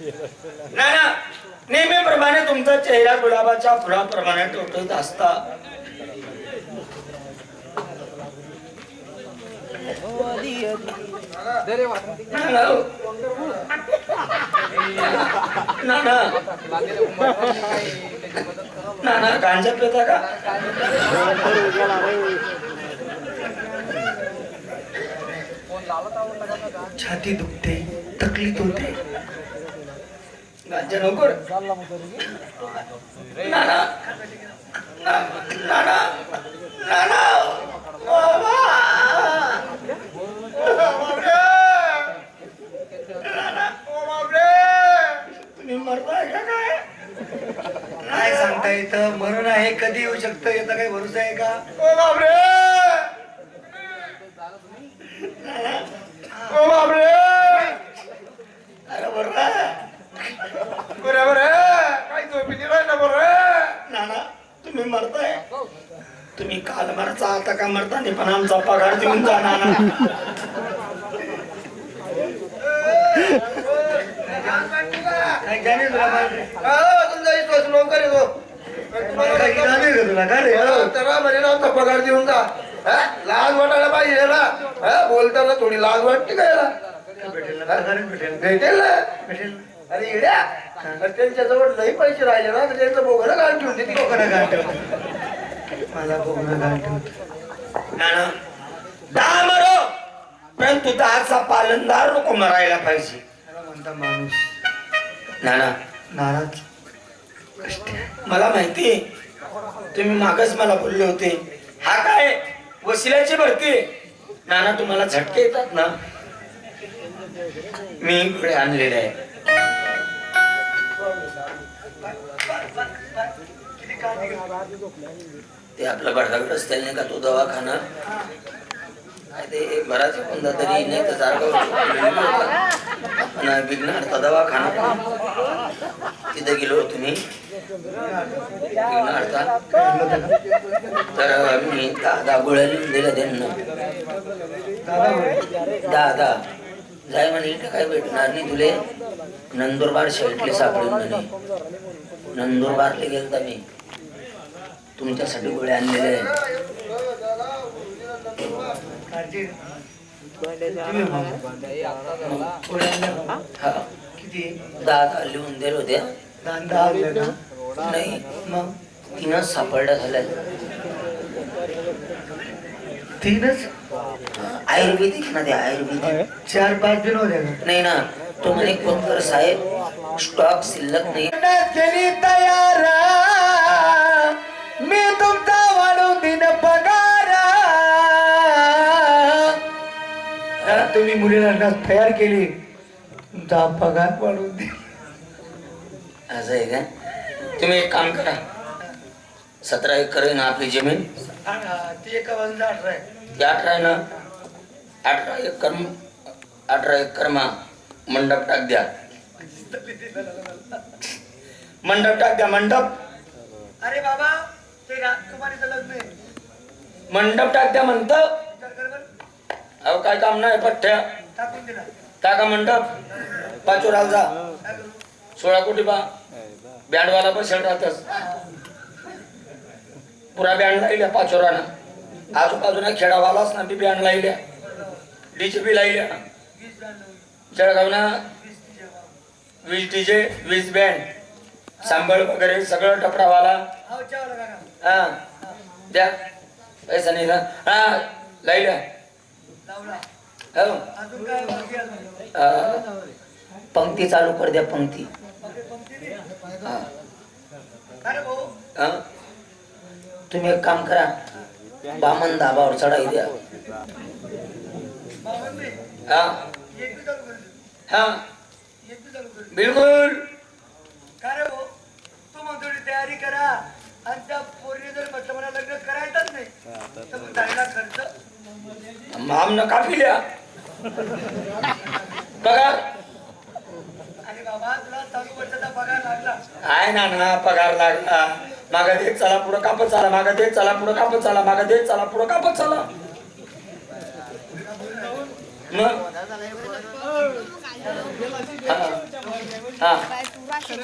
ना नेहमीप्रमाणे तुमचा चेहरा गुलाबाच्या फुलाप्रमाणे टोटत असता. ना ना ना गांजा पिता का? छाती दुखते तकलीफ होते. काय? काय सांगता येतं मरण आहे कधी येऊ शकतं? याचा काही भरोसा आहे का? तुम्ही मरताय तुम्ही काल मरचा आता का मरता नाही? पण आमचा पगार देऊन जा नाना काय जाणे तुला माहिती? तुमचा विश्वास नोकर येतो काही जाणे का तुला का रे? तर म्हणे ना आमचा पगार देऊन जा? लाज वाटायला पाहिजे ना? बोलताना थोडी लाज वाटते का याला? भेटेल भेटेल. ना. अरे इड्या तर त्यांच्याजवळ नाही पैसे राहिले ना त्यांचं बोगणं घालून ठेवून देते कोकणा गाठ. मला कोकणा गाठ दहा मरो. परंतु दहाचा पालनदार नको मरायला पाहिजे. म्हणता माणूस. नाना. नाराज. मला माहिती तुम्ही मागच मला बोलले होते. हा काय? वशिल्याची भरती. नाना तुम्हाला झटके येतात ना? मी इकडे आणलेले आहे. ते आपलं भडकाकडे रस्त्याने नाही का? तो दवाखाना. काय ते बराच कोणता तरी नाही तर जारगाव आणि दवाखाना दवाखाना तिथे गेलो होतो मी विघ्नार्था तर मी दहा दहा गोळ्या लिहून दिल्या त्यांना. दादा दहा दहा जाय म्हणे इथं काय भेटणार नाही तुले? नंदुरबार शेटले सापडून म्हणे. नंदुरबारले गेलता मी. तुमच्यासाठी? हा. किती दहा लिहून दिले का? नाही मग तीनच सापडल्या झाल्या तीनच? आयुर्वेदिक ना ते आयुर्वेदिक. चार पाच दिन होत्या का नाही ना तो म्हणे कोणकर साहेब? स्टॉक शिल्लक नाही. केली तयार मी तुमचा वाढून दिन पगार तुम्ही मुलीला तयार केली. तुमचा पगार वाढून दे. असं आहे का? तुम्ही एक काम करा. सतरा एकर आहे ना आपली जमीन? ती एका बाजूला अठरा आहे. ती अठरा आहे ना? अठरा एकर अठरा एकर मा मंडप टाक द्या. मंडप टाक द्या मंडप. अरे बाबा ते राजकुमारीचं लग्न आहे. मंडप टाक द्या म्हणत. अहो काय काम नाही पठ्ठ्या. टाकून दिला. टाका मंडप. पाचोराला जा. काय करू? सोळा कोटी बा बँडवाला पण शेड राहतच. पुरा बँड लायल्या पाचोरानं. आजूबाजूला खेडावालाच ना बी बँड लायल्या डीजे बी नव्हते. जळगावनं वीज डीजे वीज बँड सांबळ वगैरे सगळं टपरावाला. हा द्या. पैसा नाही ना. हा लाइट हो. पंक्ती चालू कर द्या पंक्ती. तुम्ही एक काम करा. बामन दाबावर चढाई द्या. हा. हा. बिलकुल. काय ती तयारी करा. आणि त्या पोरीने जर म्हटलं मला लग्न करायचंच नाही तर मग खर्च. आमनं कापिल्या पगार आणि बाबा तुला चालू वर्षाचा पगार लागला. आहे ना ना पगार लागला. मागा देत चला पुढं कापत चला. मागा देत चला पुढं कापत चला. मागा देत चला पुढं कापत चला. मग? हा. हा काय तू राशन